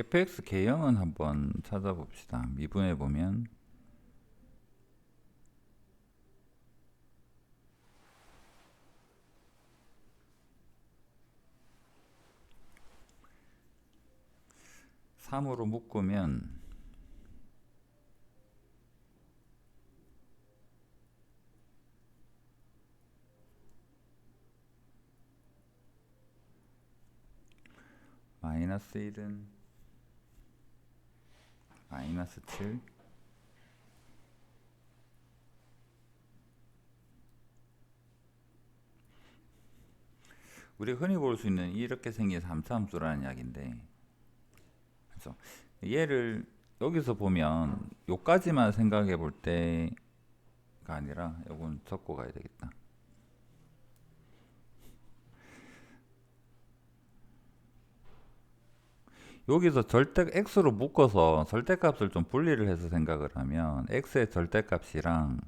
fx 개형은 한번 찾아봅시다. 미분해 보면 삼으로 묶으면 마이너스 1은 마이너스 7 우리가 흔히 볼 수 있는 이렇게 생긴 삼차함수라는 이야기인데 그래서 얘를 여기서 보면 요까지만 생각해 볼 때가 아니라 요건 적고 가야 되겠다 여기서 절대 x로 묶어서 절대값을 좀 분리를 해서 생각을 하면 x의 절대값이랑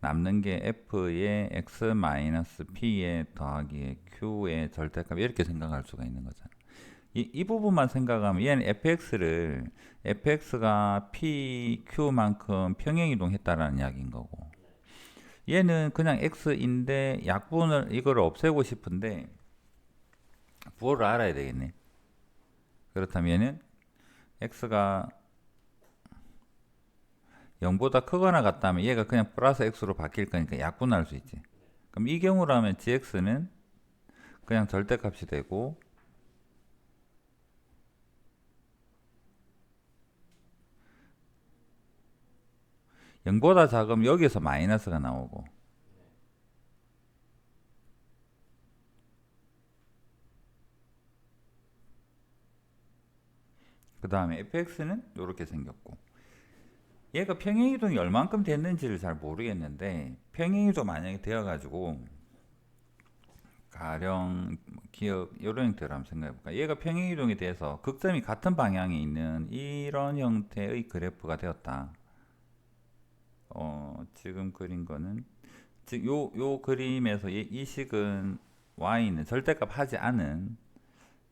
남는 게 f의 x 마이너스 p의 더하기 q의 절대값 이렇게 생각할 수가 있는 거잖아. 이, 이 부분만 생각하면 얘는 fx를 fx가 p q만큼 평행이동했다라는 이야기인 거고 얘는 그냥 x인데 약분을 이거를 없애고 싶은데 부호를 알아야 되겠네. 그렇다면은 x가 0보다 크거나 같다면 얘가 그냥 플러스 x로 바뀔 거니까 약분할 수 있지. 그럼 이 경우라면 gx는 그냥 절대값이 되고 영보다 작으면 여기서 마이너스가 나오고 그 다음에 fx는 이렇게 생겼고 얘가 평행이동이 얼만큼 됐는지를 잘 모르겠는데 평행이동 만약에 되어가지고 가령 기억 이런 형태로 한번 생각해 볼까? 얘가 평행이동에 대해서 극점이 같은 방향에 있는 이런 형태의 그래프가 되었다. 어, 지금 그린 거는 즉 요, 요 그림에서 이, 이 식은 y는 절대값 하지 않은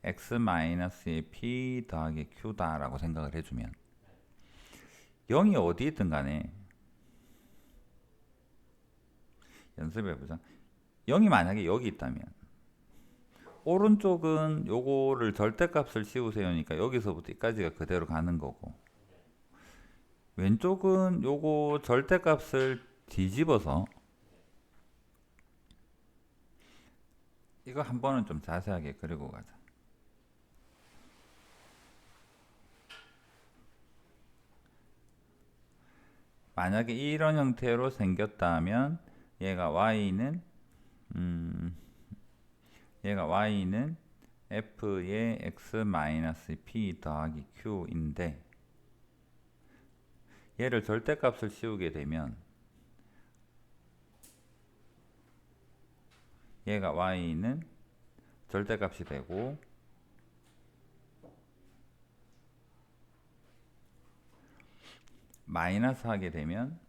x-의 p 더하기 q다라고 생각을 해주면 0이 어디 있든 간에 연습해보자. 0이 만약에 여기 있다면 오른쪽은 요거를 절대값을 씌우세요니까 여기서부터 여기까지가 그대로 가는 거고 왼쪽은 요거 절대값을 뒤집어서 이거 한 번은 좀 자세하게 그리고 가자 만약에 이런 형태로 생겼다면 얘가 y는 음, 얘가 y는 f의 x 마이너스 p 더하기 q인데 얘를 절대값을 씌우게 되면 얘가 y는 절대값이 되고 마이너스 하게 되면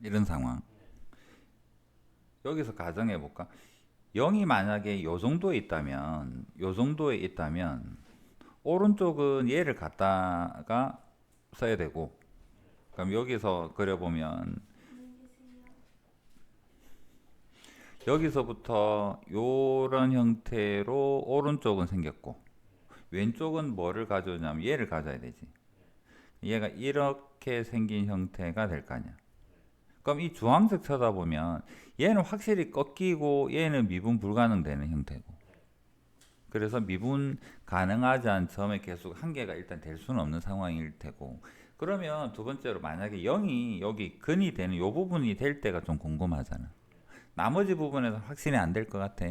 이런 상황. 여기서 가정해 볼까? 0이 만약에 요 정도에 있다면 요 정도에 있다면 오른쪽은 얘를 갖다가 써야 되고 그럼 여기서 그려보면 여기서부터 요런 형태로 오른쪽은 생겼고 왼쪽은 뭐를 가져오냐면 얘를 가져야 되지. 얘가 이렇게 생긴 형태가 될 거 아니야. 그럼 이 주황색 쳐다보면 얘는 확실히 꺾이고 얘는 미분 불가능 되는 형태고. 그래서 미분 가능하지 않은 점의 개수가 한 개가 일단 될 수는 없는 상황일 테고. 그러면 두 번째로 만약에 0이 여기 근이 되는 요 부분이 될 때가 좀 궁금하잖아 나머지 부분에서 확신이 안 될 것 같아.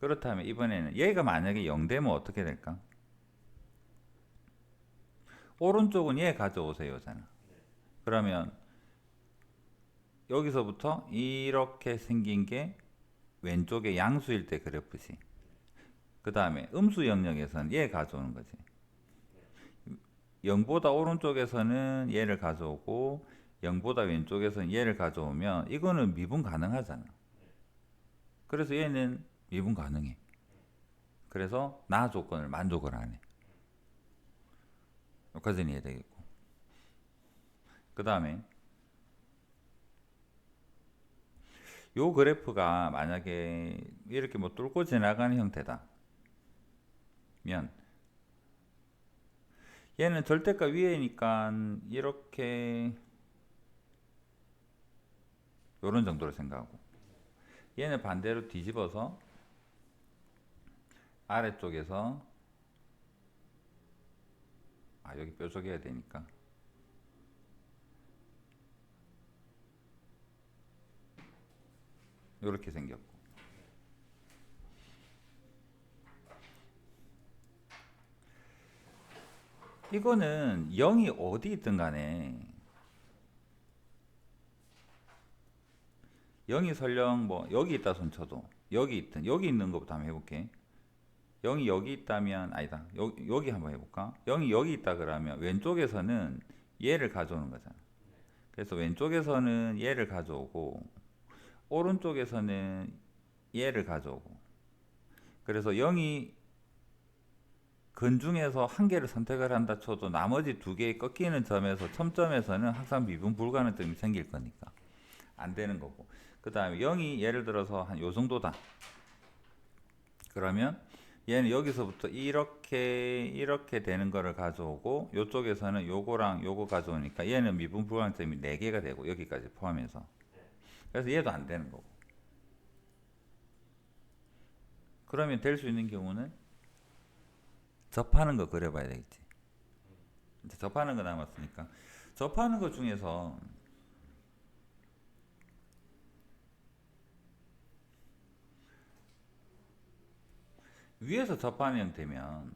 그렇다면 이번에는 얘가 만약에 0 되면 어떻게 될까? 오른쪽은 얘 가져오세요잖아. 그러면 여기서부터 이렇게 생긴 게 왼쪽에 양수일 때 그래프지. 그 다음에 음수 영역에서는 얘 가져오는 거지. 0보다 오른쪽에서는 얘를 가져오고 0보다 왼쪽에서는 얘를 가져오면 이거는 미분 가능하잖아. 그래서 얘는 미분 가능해. 그래서 나 조건을 만족을 안 해. 여기까지는 이해되겠고. 그 다음에 요 그래프가 만약에 이렇게 뭐 뚫고 지나가는 형태다. 면 얘는 절대가 위에니까 이렇게 요런 정도로 생각하고. 얘는 반대로 뒤집어서 아래쪽에서 아 여기 뾰족해야 되니까. 요렇게 생겼고. 이거는 0이 어디 있든 간에 0이 설령 뭐 여기 있다 손 쳐도 여기 있든 여기 있는 것부터 한번 해볼게. 0이 여기 있다면 아니다. 여기, 여기 한번 해볼까? 0이 여기 있다 그러면 왼쪽에서는 얘를 가져오는 거잖아. 그래서 왼쪽에서는 얘를 가져오고 오른쪽에서는 얘를 가져오고. 그래서 0이 근 중에서 한 개를 선택을 한다 쳐도 나머지 두 개의 꺾이는 점에서 첨점에서는 항상 미분 불가능점이 생길 거니까. 안 되는 거고 그 다음에 0이 예를 들어서 한 요 정도다. 그러면 얘는 여기서부터 이렇게 이렇게 되는 거를 가져오고 요쪽에서는 요거랑 요거 가져오니까 얘는 미분 불가능점이 4개가 되고 여기까지 포함해서. 그래서 얘도 안 되는 거고. 그러면 될 수 있는 경우는 접하는 거 그려봐야 되겠지. 접하는 거 남았으니까. 접하는 것 중에서 위에서 접하는 형태면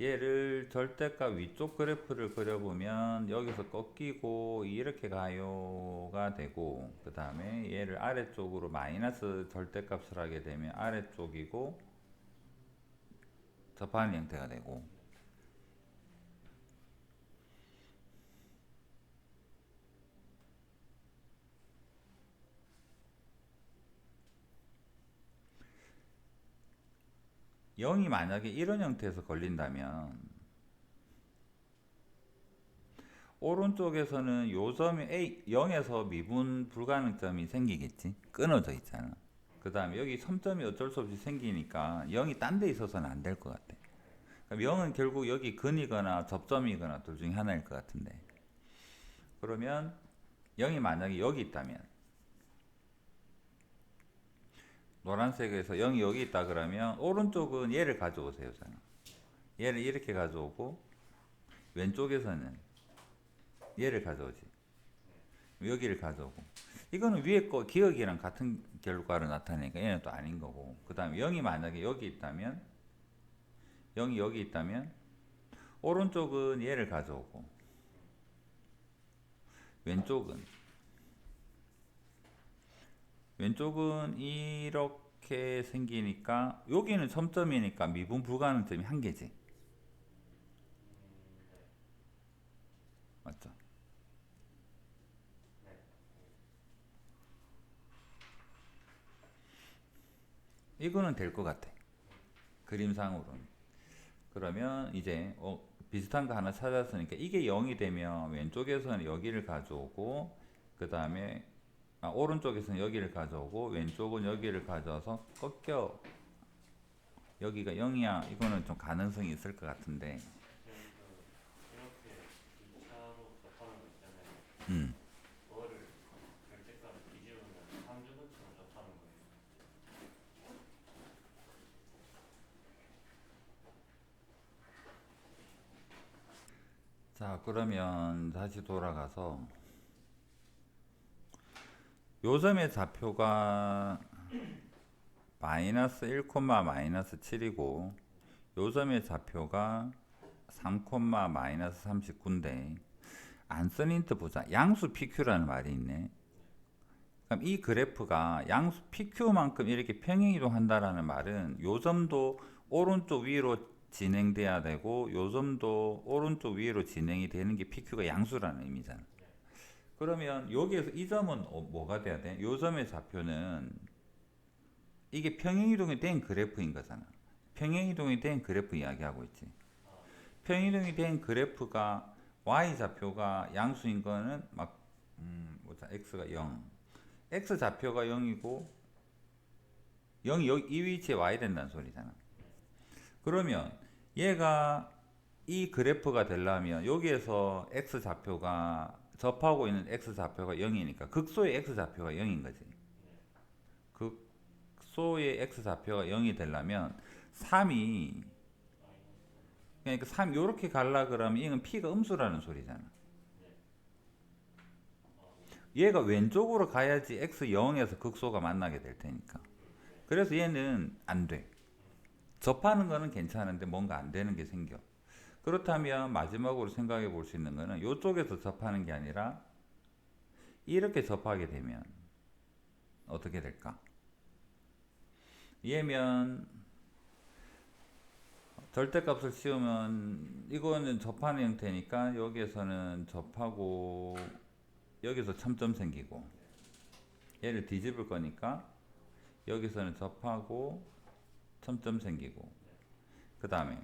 얘를 절대값 위쪽 그래프를 그려보면 여기서 꺾이고 이렇게 가요가 되고 그 다음에 얘를 아래쪽으로 마이너스 절대값을 하게 되면 아래쪽이고 접하는 형태가 되고 영이 만약에 이런 형태에서 걸린다면 오른쪽에서는 요 점이 A 0에서 미분 불가능점이 생기겠지 끊어져 있잖아 그 다음에 여기 점점이 어쩔 수 없이 생기니까 0이 딴 데 있어서는 안 될 것 같아. 그럼 0은 결국 여기 근이거나 접점이거나 둘 중에 하나일 것 같은데. 그러면 0이 만약에 여기 있다면 노란색에서 0이 여기 있다 그러면 오른쪽은 얘를 가져오세요. 저는. 얘를 이렇게 가져오고 왼쪽에서는 얘를 가져오지. 여기를 가져오고 이거는 위에 거 기억이랑 같은 결과를 나타내니까 얘는 또 아닌 거고 그 다음에 0이 만약에 여기 있다면 0이 여기 있다면 오른쪽은 얘를 가져오고 왼쪽은 왼쪽은 이렇게 생기니까 여기는 점점이니까 미분 불가능점이 한 개지 맞죠? 이거는 될 것 같아. 그림상으로는. 그러면 이제 어, 비슷한 거 하나 찾았으니까 이게 0이 되면 왼쪽에서는 여기를 가져오고 그 다음에 아, 오른쪽에서는 여기를 가져오고 왼쪽은 여기를 가져와서 꺾여 여기가 0이야 이거는 좀 가능성이 있을 것 같은데 이렇게 2차로 접하는 거 있잖아요. 음. 그거를 결제값을 뒤집으면 3주분처럼 접하는 거예요. 자 그러면 다시 돌아가서 요점의 좌표가 마이너스 1, 마이너스 7이고 요점의 좌표가 3, 마이너스 39인데 안 쓴 힌트 보자 양수 PQ라는 말이 있네 그럼 이 그래프가 양수 PQ만큼 이렇게 평행이동한다라는 말은 요점도 오른쪽 위로 진행돼야 되고 요 점도 오른쪽 위로 진행이 되는 게 PQ가 양수라는 의미잖아. 그러면 여기에서 이 점은 어, 뭐가 돼야 돼? 요 점의 좌표는 이게 평행이동이 된 그래프인 거잖아. 평행이동이 된 그래프 이야기하고 있지. 평행이동이 된 그래프가 y 좌표가 양수인 거는 막 음, 뭐자 x가 0. x 좌표가 0이고 0이 여기 이 위치에 와야 된다는 소리잖아. 그러면 얘가 이 그래프가 되려면 여기에서 x 좌표가 접하고 있는 x 좌표가 0이니까 극소의 x 좌표가 0인 거지. 극소의 x 좌표가 0이 되려면 3이 그러니까 3 요렇게 갈라 그러면 이건 p가 음수라는 소리잖아. 얘가 왼쪽으로 가야지 x 0에서 극소가 만나게 될 테니까. 그래서 얘는 안 돼. 접하는 거는 괜찮은데 뭔가 안 되는 게 생겨. 그렇다면 마지막으로 생각해 볼 수 있는 거는 이쪽에서 접하는 게 아니라 이렇게 접하게 되면 어떻게 될까? 얘면 절대값을 씌우면 이거는 접하는 형태니까 여기에서는 접하고 여기서 참점 생기고 얘를 뒤집을 거니까 여기서는 접하고 첨점 생기고 그 다음에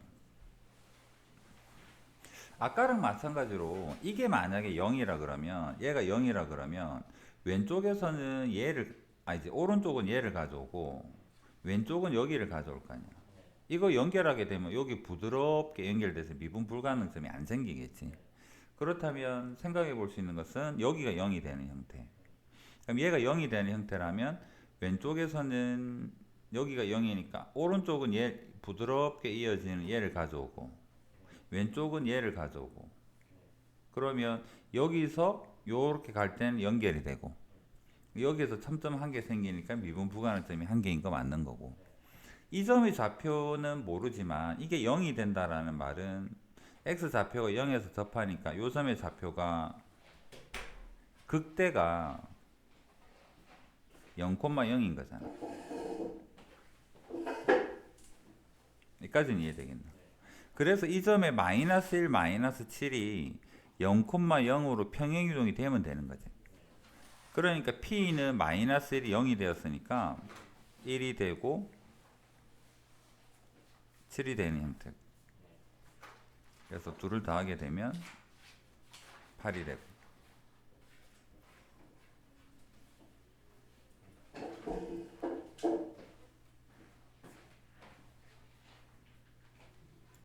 아까랑 마찬가지로 이게 만약에 0이라 그러면 얘가 0이라 그러면 왼쪽에서는 얘를 아 이제 오른쪽은 얘를 가져오고 왼쪽은 여기를 가져올 거 아니야. 이거 연결하게 되면 여기 부드럽게 연결돼서 미분 불가능점이 안 생기겠지. 그렇다면 생각해 볼 수 있는 것은 여기가 0이 되는 형태. 그럼 얘가 0이 되는 형태라면 왼쪽에서는 여기가 0이니까 오른쪽은 얘 부드럽게 이어지는 얘를 가져오고 왼쪽은 얘를 가져오고 그러면 여기서 요렇게 갈 때는 연결이 되고 여기에서 첨점 한 개 생기니까 미분 부가능점이 한 개인 거 맞는 거고 이 점의 좌표는 모르지만 이게 0이 된다라는 말은 x 좌표가 0에서 접하니까 요 점의 좌표가 극대가 0,0인 거잖아. 여기까지는 이해되겠나? 그래서 이 점에 마이너스 1, 마이너스 7이 0,0으로 평행이동이 되면 되는 거지. 그러니까 P는 마이너스 1이 0이 되었으니까 1이 되고 7이 되는 형태. 그래서 둘을 더하게 되면 8이 되고.